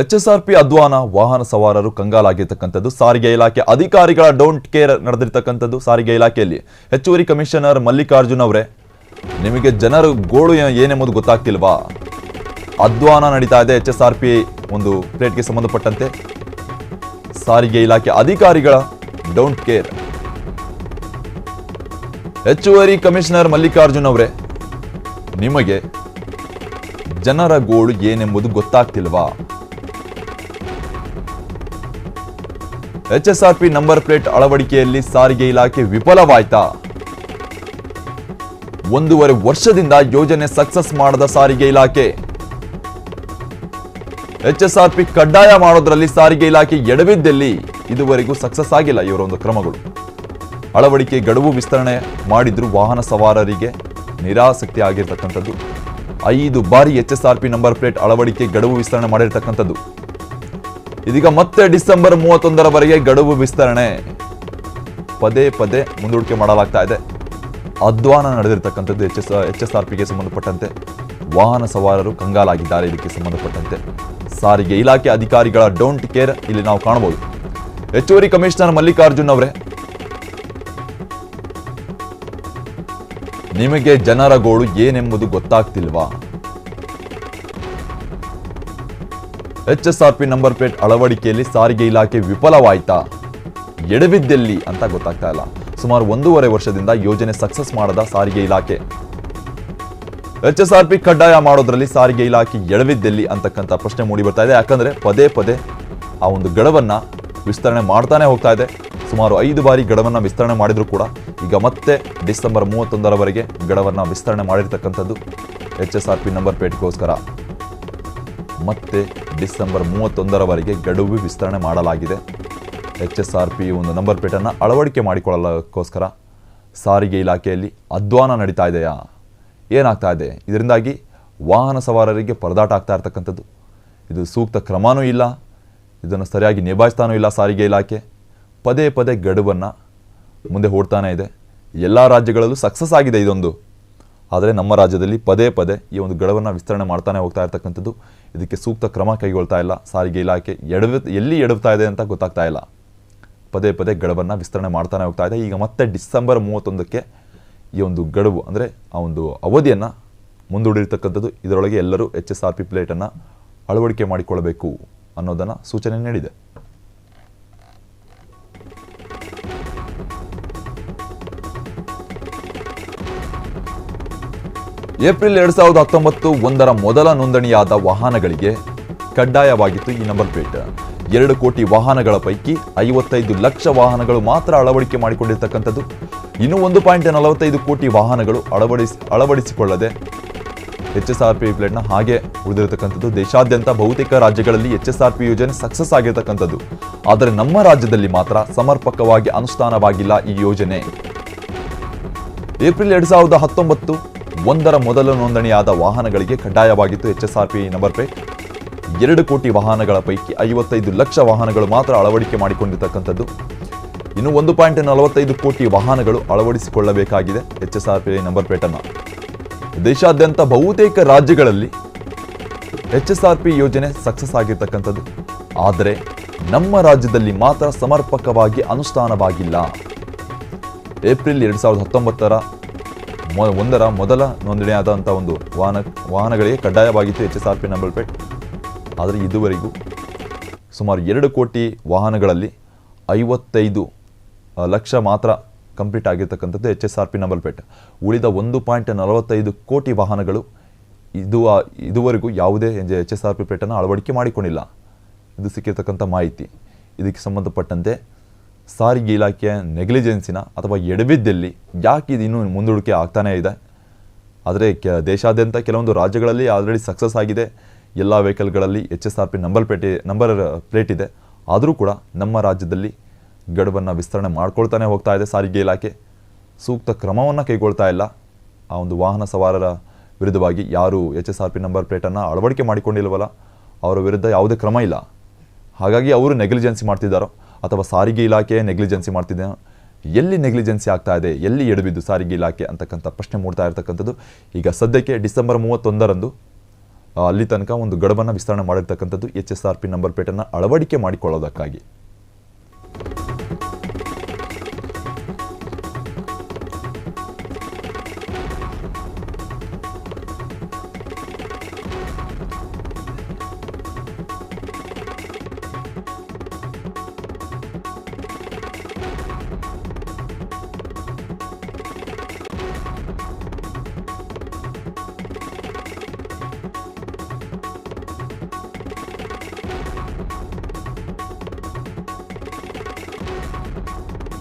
H S R P ಅಧ್ವಾನ ವಾಹನ ಸವಾರರು ಕಂಗಾಲಾಗಿರ್ತಕ್ಕಂಥದ್ದು. ಸಾರಿಗೆ ಇಲಾಖೆ ಅಧಿಕಾರಿಗಳ ಡೋಂಟ್ ಕೇರ್ ನಡೆದಿರ್ತಕ್ಕಂಥದ್ದು ಸಾರಿಗೆ ಇಲಾಖೆಯಲ್ಲಿ. ಹೆಚ್ಚುವರಿ ಕಮಿಷನರ್ ಮಲ್ಲಿಕಾರ್ಜುನ್ ಅವರೇ, ನಿಮಗೆ ಜನರ ಗೋಳು ಏನೆಂಬುದು ಗೊತ್ತಾಗ್ತಿಲ್ವಾ? ಅಧ್ವಾನ ನಡೀತಾ ಇದೆ ಎಚ್ ಎಸ್ ಆರ್ ಪಿ ಒಂದು ಪ್ಲೇಟ್ಗೆ ಸಂಬಂಧಪಟ್ಟಂತೆ. ಸಾರಿಗೆ ಇಲಾಖೆ ಅಧಿಕಾರಿಗಳ ಡೋಂಟ್ ಕೇರ್. ಹೆಚ್ಚುವರಿ ಕಮಿಷನರ್ ಮಲ್ಲಿಕಾರ್ಜುನ್ ಅವರೇ, ನಿಮಗೆ ಜನರ ಗೋಳು ಏನೆಂಬುದು ಗೊತ್ತಾಗ್ತಿಲ್ವಾ? H S R P number plate ಅಳವಡಿಕೆಯಲ್ಲಿ ಸಾರಿಗೆ ಇಲಾಖೆ ವಿಫಲವಾಯ್ತಾ. ಒಂದೂವರೆ ವರ್ಷದಿಂದ ಯೋಜನೆ ಸಕ್ಸಸ್ ಮಾಡದ ಸಾರಿಗೆ ಇಲಾಖೆ. ಎಚ್ಎಸ್ಆರ್ಪಿ ಕಡ್ಡಾಯ ಮಾಡೋದ್ರಲ್ಲಿ ಸಾರಿಗೆ ಇಲಾಖೆ ಎಡವಿದ್ದಲ್ಲಿ ಇದುವರೆಗೂ ಸಕ್ಸಸ್ ಆಗಿಲ್ಲ ಇವರೊಂದು ಕ್ರಮಗಳು. ಅಳವಡಿಕೆ ಗಡುವು ವಿಸ್ತರಣೆ ಮಾಡಿದ್ರು ವಾಹನ ಸವಾರರಿಗೆ ನಿರಾಸಕ್ತಿ ಆಗಿರ್ತಕ್ಕಂಥದ್ದು. ಐದು ಬಾರಿ ಎಚ್ಎಸ್ಆರ್ಪಿ ನಂಬರ್ ಪ್ಲೇಟ್ ಅಳವಡಿಕೆ ಗಡುವು ವಿಸ್ತರಣೆ ಮಾಡಿರ್ತಕ್ಕಂಥದ್ದು. ಇದೀಗ ಮತ್ತೆ ಡಿಸೆಂಬರ್ ಮೂವತ್ತೊಂದರವರೆಗೆ ಗಡುವು ವಿಸ್ತರಣೆ. ಪದೇ ಪದೇ ಮುಂದೂಡಿಕೆ ಮಾಡಲಾಗ್ತಾ ಇದೆ. ಅಧ್ವಾನ ನಡೆದಿರ್ತಕ್ಕಂಥದ್ದು H S H S R ಪಿಗೆ ಸಂಬಂಧಪಟ್ಟಂತೆ. ವಾಹನ ಸವಾರರು ಕಂಗಾಲಾಗಿದ್ದಾರೆ ಇದಕ್ಕೆ ಸಂಬಂಧಪಟ್ಟಂತೆ. ಸಾರಿಗೆ ಇಲಾಖೆ ಅಧಿಕಾರಿಗಳ ಡೋಂಟ್ ಕೇರ್ ಇಲ್ಲಿ ನಾವು ಕಾಣಬಹುದು. ಹೆಚ್ಚುವರಿ ಕಮಿಷನರ್ ಮಲ್ಲಿಕಾರ್ಜುನ್ ಅವರೇ. ನಿಮಗೆ ಜನರ ಗೋಳು ಏನೆಂಬುದು ಗೊತ್ತಾಗ್ತಿಲ್ವಾ? H S R P number plate ಅಳವಡಿಕೆಯಲ್ಲಿ ಸಾರಿಗೆ ಇಲಾಖೆ ವಿಫಲವಾಯ್ತಾ? ಎಡವಿದ್ದೆಲ್ಲಿ ಅಂತ ಗೊತ್ತಾಗ್ತಾ ಇಲ್ಲ. ಸುಮಾರು ಒಂದೂವರೆ ವರ್ಷದಿಂದ ಯೋಜನೆ ಸಕ್ಸಸ್ ಮಾಡದ ಸಾರಿಗೆ ಇಲಾಖೆ. ಎಚ್ಎಸ್ಆರ್ಪಿ ಕಡ್ಡಾಯ ಮಾಡೋದ್ರಲ್ಲಿ ಸಾರಿಗೆ ಇಲಾಖೆ ಎಡವಿದ್ದೆಲ್ಲಿ ಅಂತಕ್ಕಂಥ ಪ್ರಶ್ನೆ ಮೂಡಿ ಬರ್ತಾ ಇದೆ. ಯಾಕಂದ್ರೆ ಪದೇ ಪದೇ ಆ ಒಂದು ಗಡವನ್ನ ವಿಸ್ತರಣೆ ಮಾಡ್ತಾನೆ ಹೋಗ್ತಾ ಇದೆ. ಸುಮಾರು ಐದು ಬಾರಿ ಗಡವನ್ನ ವಿಸ್ತರಣೆ ಮಾಡಿದ್ರು ಕೂಡ ಈಗ ಮತ್ತೆ ಡಿಸೆಂಬರ್ ಮೂವತ್ತೊಂದರವರೆಗೆ ಗಡವನ್ನ ವಿಸ್ತರಣೆ ಮಾಡಿರ್ತಕ್ಕಂಥದ್ದು H S R P number ಪ್ಲೇಟ್ಗೋಸ್ಕರ. ಮತ್ತೆ ಡಿಸೆಂಬರ್ ಮೂವತ್ತೊಂದರವರೆಗೆ ಗಡುವು ವಿಸ್ತರಣೆ ಮಾಡಲಾಗಿದೆ. ಎಚ್ ಎಸ್ ಆರ್ ಪಿ ಒಂದು ನಂಬರ್ ಪ್ಲೇಟನ್ನು ಅಳವಡಿಕೆ ಮಾಡಿಕೊಳ್ಳಲಕ್ಕೋಸ್ಕರ ಸಾರಿಗೆ ಇಲಾಖೆಯಲ್ಲಿ ಅಧ್ವಾನ ನಡೀತಾ ಇದೆಯಾ? ಏನಾಗ್ತಾ ಇದೆ? ಇದರಿಂದಾಗಿ ವಾಹನ ಸವಾರರಿಗೆ ಪರದಾಟ ಆಗ್ತಾ ಇರ್ತಕ್ಕಂಥದ್ದು. ಇದು ಸೂಕ್ತ ಕ್ರಮವೂ ಇಲ್ಲ. ಇದನ್ನು ಸರಿಯಾಗಿ ನಿಭಾಯಿಸ್ತಾನೂ ಇಲ್ಲ ಸಾರಿಗೆ ಇಲಾಖೆ. ಪದೇ ಪದೇ ಗಡುವನ್ನು ಮುಂದೆ ಓಡ್ತಾನೆ ಇದೆ. ಎಲ್ಲ ರಾಜ್ಯಗಳಲ್ಲೂ ಸಕ್ಸಸ್ ಆಗಿದೆ ಇದೊಂದು. ಆದರೆ ನಮ್ಮ ರಾಜ್ಯದಲ್ಲಿ ಪದೇ ಪದೇ ಈ ಒಂದು ಗಡವನ್ನು ವಿಸ್ತರಣೆ ಮಾಡ್ತಾನೆ ಹೋಗ್ತಾ ಇರ್ತಕ್ಕಂಥದ್ದು ಇದಕ್ಕೆ ಸೂಕ್ತ ಕ್ರಮ ಕೈಗೊಳ್ತಾ ಇಲ್ಲ. ಸಾರಿಗೆ ಇಲಾಖೆ ಎಡವ, ಎಲ್ಲಿ ಎಡವ್ತಾ ಇದೆ ಅಂತ ಗೊತ್ತಾಗ್ತಾ ಇಲ್ಲ. ಪದೇ ಪದೇ ಗಡವನ್ನು ವಿಸ್ತರಣೆ ಮಾಡ್ತಾನೆ ಹೋಗ್ತಾ ಇದೆ. ಈಗ ಮತ್ತೆ ಡಿಸೆಂಬರ್ ಮೂವತ್ತೊಂದಕ್ಕೆ ಈ ಒಂದು ಗಡುವು, ಅಂದರೆ ಆ ಒಂದು ಅವಧಿಯನ್ನು ಮುಂದೂಡಿರ್ತಕ್ಕಂಥದ್ದು, ಇದರೊಳಗೆ ಎಲ್ಲರೂ ಎಚ್ ಎಸ್ ಆರ್ ಪಿ ಪ್ಲೇಟನ್ನು ಅಳವಡಿಕೆ ಮಾಡಿಕೊಳ್ಳಬೇಕು ಅನ್ನೋದನ್ನು ಸೂಚನೆ ನೀಡಿದೆ. ಏಪ್ರಿಲ್ ಎರಡ್ ಸಾವಿರದ ಹತ್ತೊಂಬತ್ತು ಒಂದರ ಮೊದಲ ನೋಂದಣಿಯಾದ ವಾಹನಗಳಿಗೆ ಕಡ್ಡಾಯವಾಗಿತ್ತು ಈ ನಂಬರ್ ಪ್ಲೇಟ್. ಎರಡು ಕೋಟಿ ವಾಹನಗಳ ಪೈಕಿ ಐವತ್ತೈದು ಲಕ್ಷ ವಾಹನಗಳು ಮಾತ್ರ ಅಳವಡಿಕೆ ಮಾಡಿಕೊಂಡಿರ್ತಕ್ಕಂಥದ್ದು. ಇನ್ನು ಒಂದು ಪಾಯಿಂಟ್ ನಲವತ್ತೈದು ಕೋಟಿ ವಾಹನಗಳು ಅಳವಡಿಸಿ, ಅಳವಡಿಸಿಕೊಳ್ಳದೆ ಎಚ್ ಎಸ್ ಆರ್ ಪಿ ಪ್ಲೇಟ್ನ ಹಾಗೆ ಉಳಿದಿರತಕ್ಕಂಥದ್ದು. ದೇಶಾದ್ಯಂತ ಬಹುತೇಕ ರಾಜ್ಯಗಳಲ್ಲಿ ಎಚ್ ಎಸ್ ಆರ್ ಪಿ ಯೋಜನೆ ಸಕ್ಸಸ್ ಆಗಿರತಕ್ಕಂಥದ್ದು. ಆದರೆ ನಮ್ಮ ರಾಜ್ಯದಲ್ಲಿ ಮಾತ್ರ ಸಮರ್ಪಕವಾಗಿ ಅನುಷ್ಠಾನವಾಗಿಲ್ಲ ಈ ಯೋಜನೆ. ಏಪ್ರಿಲ್ ಎರಡ್ ಸಾವಿರದ ಹತ್ತೊಂಬತ್ತು ಒಂದರ ಮೊದಲ ನೋಂದಣಿಯಾದ ವಾಹನಗಳಿಗೆ ಕಡ್ಡಾಯವಾಗಿತ್ತು ಎಚ್ ನಂಬರ್ ಪ್ಲೇಟ್. ಎರಡು ಕೋಟಿ ವಾಹನಗಳ ಪೈಕಿ ಐವತ್ತೈದು ಲಕ್ಷ ವಾಹನಗಳು ಮಾತ್ರ ಅಳವಡಿಕೆ ಮಾಡಿಕೊಂಡಿರ್ತಕ್ಕಂಥದ್ದು. ಇನ್ನು ಒಂದು ಪಾಯಿಂಟ್ ನಲವತ್ತೈದು ಕೋಟಿ ವಾಹನಗಳು ಅಳವಡಿಸಿಕೊಳ್ಳಬೇಕಾಗಿದೆ H S R P number ಪ್ಲೇಟನ್ನು. ದೇಶಾದ್ಯಂತ ಬಹುತೇಕ ರಾಜ್ಯಗಳಲ್ಲಿ ಎಚ್ ಎಸ್ ಆರ್ ಪಿ ಯೋಜನೆ ಸಕ್ಸಸ್ ಆಗಿರ್ತಕ್ಕಂಥದ್ದು. ಆದರೆ ನಮ್ಮ ರಾಜ್ಯದಲ್ಲಿ ಮಾತ್ರ ಸಮರ್ಪಕವಾಗಿ ಅನುಷ್ಠಾನವಾಗಿಲ್ಲ. ಏಪ್ರಿಲ್ ಎರಡು ಸಾವಿರದ ಹತ್ತೊಂಬತ್ತರ ಒಂದರ ಮೊದಲ ನೋಂದಣಿಯಾದಂಥ ಒಂದು ವಾಹನ ವಾಹನಗಳಿಗೆ ಕಡ್ಡಾಯವಾಗಿತ್ತು H S R P number plate. ಆದರೆ ಇದುವರೆಗೂ ಸುಮಾರು ಎರಡು ಕೋಟಿ ವಾಹನಗಳಲ್ಲಿ ಐವತ್ತೈದು ಲಕ್ಷ ಮಾತ್ರ ಕಂಪ್ಲೀಟ್ ಆಗಿರ್ತಕ್ಕಂಥದ್ದು H S R P number plate. ಉಳಿದ ಒಂದು ಪಾಯಿಂಟ್ ನಲವತ್ತೈದು ಕೋಟಿ ವಾಹನಗಳು ಇದು ಇದುವರೆಗೂ ಯಾವುದೇ ಎಚ್ ಎಸ್ ಆರ್ ಪಿ ಪೇಟನ್ನು ಅಳವಡಿಕೆ ಮಾಡಿಕೊಂಡಿಲ್ಲ. ಇದು ಸಿಕ್ಕಿರ್ತಕ್ಕಂಥ ಮಾಹಿತಿ. ಇದಕ್ಕೆ ಸಂಬಂಧಪಟ್ಟಂತೆ ಸಾರಿಗೆ ಇಲಾಖೆಯ ನೆಗ್ಲಿಜೆನ್ಸಿನ ಅಥವಾ ಎಡವಿದ್ದಲ್ಲಿ ಯಾಕೆ ಇದು ಇನ್ನೂ ಮುಂದೂಡಿಕೆ ಆಗ್ತಾನೇ ಇದೆ? ಆದರೆ ಕೆ, ದೇಶಾದ್ಯಂತ ಕೆಲವೊಂದು ರಾಜ್ಯಗಳಲ್ಲಿ ಆಲ್ರೆಡಿ ಸಕ್ಸಸ್ ಆಗಿದೆ. ಎಲ್ಲ ವೆಹಿಕಲ್ಗಳಲ್ಲಿ H S R P number ಪ್ಲೇಟಿ number plate ಇದೆ. ಆದರೂ ಕೂಡ ನಮ್ಮ ರಾಜ್ಯದಲ್ಲಿ ಗಡುವನ್ನು ವಿಸ್ತರಣೆ ಮಾಡ್ಕೊಳ್ತಾನೆ ಹೋಗ್ತಾ ಇದೆ ಸಾರಿಗೆ ಇಲಾಖೆ. ಸೂಕ್ತ ಕ್ರಮವನ್ನು ಕೈಗೊಳ್ತಾ ಇಲ್ಲ. ಆ ಒಂದು ವಾಹನ ಸವಾರರ ವಿರುದ್ಧವಾಗಿ ಯಾರು H S R P number ಪ್ಲೇಟನ್ನು ಅಳವಡಿಕೆ ಮಾಡಿಕೊಂಡಿಲ್ವಲ್ಲ? ಅವರ ವಿರುದ್ಧ ಯಾವುದೇ ಕ್ರಮ ಇಲ್ಲ. ಹಾಗಾಗಿ ಅವರು ನೆಗ್ಲಿಜೆನ್ಸಿ ಮಾಡ್ತಿದ್ದಾರೋ? ಅಥವಾ ಸಾರಿಗೆ ಇಲಾಖೆ ನೆಗ್ಲಿಜೆನ್ಸಿ ಮಾಡ್ತಿದೆ? ಎಲ್ಲಿ ನೆಗ್ಲಿಜೆನ್ಸಿ ಆಗ್ತಾ ಇದೆ? ಎಲ್ಲಿ ಎಡಬಿದ್ದು ಸಾರಿಗೆ ಇಲಾಖೆ ಅಂತಕ್ಕಂಥ ಪ್ರಶ್ನೆ ಮೂಡ್ತಾ ಇರತಕ್ಕಂಥದ್ದು. ಈಗ ಸದ್ಯಕ್ಕೆ ಡಿಸೆಂಬರ್ ಮೂವತ್ತೊಂದರಂದು ಅಲ್ಲಿ ತನಕ ಒಂದು ಗಡುವನ್ನು ವಿಸ್ತರಣೆ ಮಾಡಿರ್ತಕ್ಕಂಥದ್ದು H S R P number ಪ್ಲೇಟನ್ನು ಅಳವಡಿಕೆ ಮಾಡಿಕೊಳ್ಳೋದಕ್ಕಾಗಿ.